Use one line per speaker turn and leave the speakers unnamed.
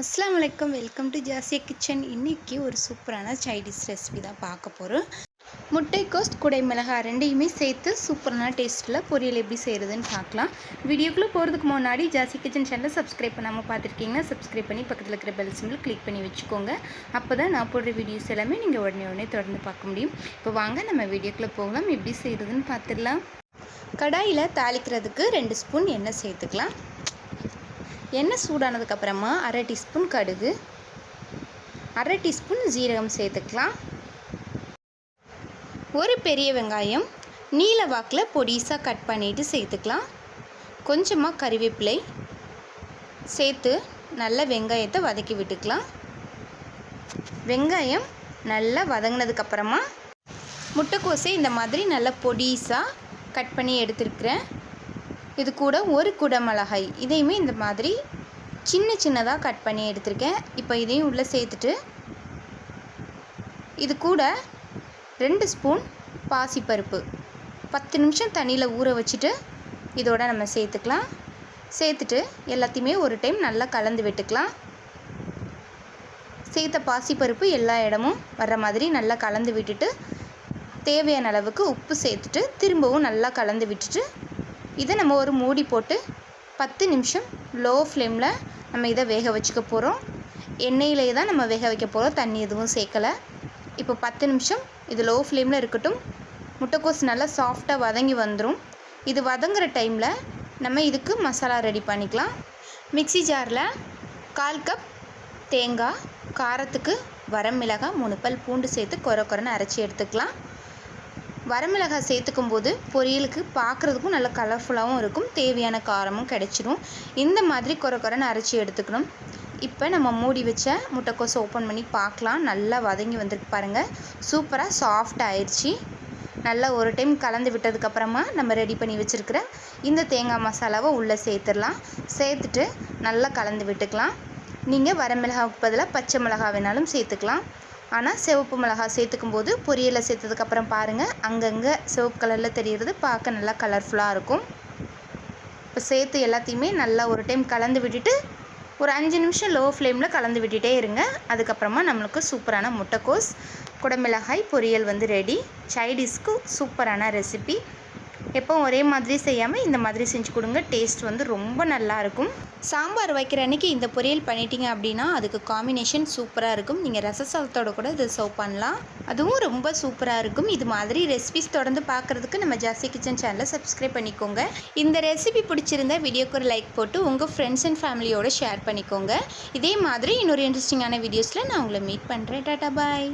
அஸ்லாம் வலைக்கம் welcome to Jasiya kitchen. இன்றைக்கி ஒரு சூப்பரான சைனீஸ் ரெசிபி தான் பார்க்க போகிறோம் முட்டைக்கோஸ் குடை மிளகாய் ரெண்டையுமே சேர்த்து சூப்பரான டேஸ்ட்டில் பொரியல் எப்படி செய்கிறதுன்னு பார்க்கலாம். வீடியோக்குள்ளே போகிறதுக்கு முன்னாடி ஜாசி கிச்சன் சேனலை சப்ஸ்கிரைப் பண்ணாமல் பார்த்துருக்கீங்கன்னா சப்ஸ்கிரைப் பண்ணி பக்கத்தில் இருக்கிற பெல் சிம்பிள் கிளிக் பண்ணி வச்சுக்கோங்க. அப்போ தான் நான் போடுற வீடியோஸ் எல்லாமே நீங்கள் உடனே உடனே தொடர்ந்து பார்க்க முடியும். இப்போ வாங்க நம்ம வீடியோக்குள்ளே போகலாம். எப்படி செய்கிறதுன்னு பார்த்துடலாம். கடாயில் தாளிக்கிறதுக்கு ரெண்டு ஸ்பூன் எண்ணெய் சேர்த்துக்கலாம். எண்ணெய் சூடானதுக்கப்புறமா அரை டீஸ்பூன் கடுகு அரை டீஸ்பூன் ஜீரகம் சேர்த்துக்கலாம். ஒரு பெரிய வெங்காயம் நீல வாக்கில் பொடிசாக கட் பண்ணிவிட்டு சேர்த்துக்கலாம். கொஞ்சமாக கறிவேப்பிலை சேர்த்து நல்ல வெங்காயத்தை வதக்கி விட்டுக்கலாம். வெங்காயம் நல்லா வதங்கினதுக்கப்புறமா முட்டைக்கோசை இந்த மாதிரி நல்லா பொடிசாக கட் பண்ணி எடுத்துருக்குறேன். இது கூட ஒரு குடமிளகாய். இதையுமே இந்த மாதிரி சின்ன சின்னதாக கட் பண்ணி எடுத்திருக்கேன். இப்போ இதையும் உள்ளே சேர்த்துட்டு இது கூட ரெண்டு ஸ்பூன் பாசிப்பருப்பு. பத்து நிமிஷம் தண்ணியில் ஊற வச்சுட்டு இதோட நம்ம சேர்த்துக்கலாம். சேர்த்துட்டு எல்லாத்தையுமே ஒரு டைம் நல்லா கலந்து விட்டுக்கலாம். சேர்த்த பாசிப்பருப்பு எல்லா இடமும் வர்ற மாதிரி நல்லா கலந்து விட்டுட்டு தேவையான அளவுக்கு உப்பு சேர்த்துட்டு திரும்பவும் நல்லா கலந்து விட்டுட்டு இதை நம்ம ஒரு மூடி போட்டு பத்து நிமிஷம் லோ ஃப்ளேமில் நம்ம இதை வேக வச்சுக்க போகிறோம் எண்ணெயிலே தான் நம்ம வேக வைக்க போகிறோம் தண்ணி எதுவும் சேர்க்கலை. இப்போ பத்து நிமிஷம் இது லோ ஃப்ளேமில் இருக்கட்டும். முட்டைக்கோஸ் நல்லா சாஃப்டாக வதங்கி வந்துடும் இது வதங்குற டைமில் நம்ம இதுக்கு மசாலா ரெடி பண்ணிக்கலாம். மிக்சி ஜாரில் கால் கப் தேங்காய் காரத்துக்கு வரமிளகாய் மூணு பல் பூண்டு சேர்த்து குறை குறைன்னு அரைச்சி எடுத்துக்கலாம். வரமிளகாய் சேர்த்துக்கும் போது பொரியலுக்கு பார்க்குறதுக்கும் நல்ல கலர்ஃபுல்லாகவும் இருக்கும். தேவையான காரமும் கிடைச்சிரும். இந்த மாதிரி குறை குறைன்னு அரைச்சி எடுத்துக்கணும். இப்போ நம்ம மூடி வச்ச முட்டைக்கோசை ஓப்பன் பண்ணி பார்க்கலாம். நல்லா வதங்கி வந்திருக்கு பாருங்கள் சூப்பராக சாஃப்ட் ஆயிடுச்சு நல்லா ஒரு டைம் கலந்து விட்டதுக்கப்புறமா நம்ம ரெடி பண்ணி வச்சுருக்கிற இந்த தேங்காய் மசாலாவை உள்ளே சேர்த்துடலாம். சேர்த்துட்டு நல்லா கலந்து விட்டுக்கலாம். நீங்கள் வரமிளகாவுக்கு பதிலாக பச்சை மிளகா வேணாலும் சேர்த்துக்கலாம். ஆனால் சிவப்பு மிளகாய் சேர்த்துக்கும் போது பொரியலை சேர்த்ததுக்கப்புறம் பாருங்கள் அங்கங்கே சிவப்பு கலரில் தெரிகிறது பார்க்க நல்லா கலர்ஃபுல்லாக இருக்கும். இப்போ சேர்த்து எல்லாத்தையுமே நல்லா ஒரு டைம் கலந்து விட்டுட்டு ஒரு அஞ்சு நிமிஷம் லோ ஃப்ளேமில் கலந்து விட்டுட்டே இருங்க. அதுக்கப்புறமா நம்மளுக்கு சூப்பரான முட்டைக்கோஸ் குடமிளகாய் பொரியல் வந்து ரெடி சைடிஷ்க்கு சூப்பரான ரெசிபி எப்போவும் ஒரே மாதிரி செய்யாமல் இந்த மாதிரி செஞ்சு கொடுங்க. டேஸ்ட் வந்து ரொம்ப நல்லாயிருக்கும் சாம்பார் வைக்கிற அன்றைக்கி இந்த பொரியல் பண்ணிட்டீங்க அப்படின்னா அதுக்கு காம்பினேஷன் சூப்பராக இருக்கும். நீங்கள் ரச சாதத்தோட கூட இது சர்வ் பண்ணலாம். அதுவும் ரொம்ப சூப்பராக இருக்கும். இது மாதிரி ரெசிபிஸ் தொடர்ந்து பார்க்குறதுக்கு நம்ம ஜாஸ்தி கிச்சன் சேனலை சப்ஸ்கிரைப் பண்ணிக்கோங்க. இந்த ரெசிபி பிடிச்சிருந்தா வீடியோக்கு ஒரு லைக் போட்டு உங்கள் ஃப்ரெண்ட்ஸ் அண்ட் ஃபேமிலியோடு ஷேர் பண்ணிக்கோங்க. இதே மாதிரி இன்னொரு இன்ட்ரெஸ்டிங்கான வீடியோஸில் நான் உங்களை மீட் பண்ணுறேன் டாட்டா பாய்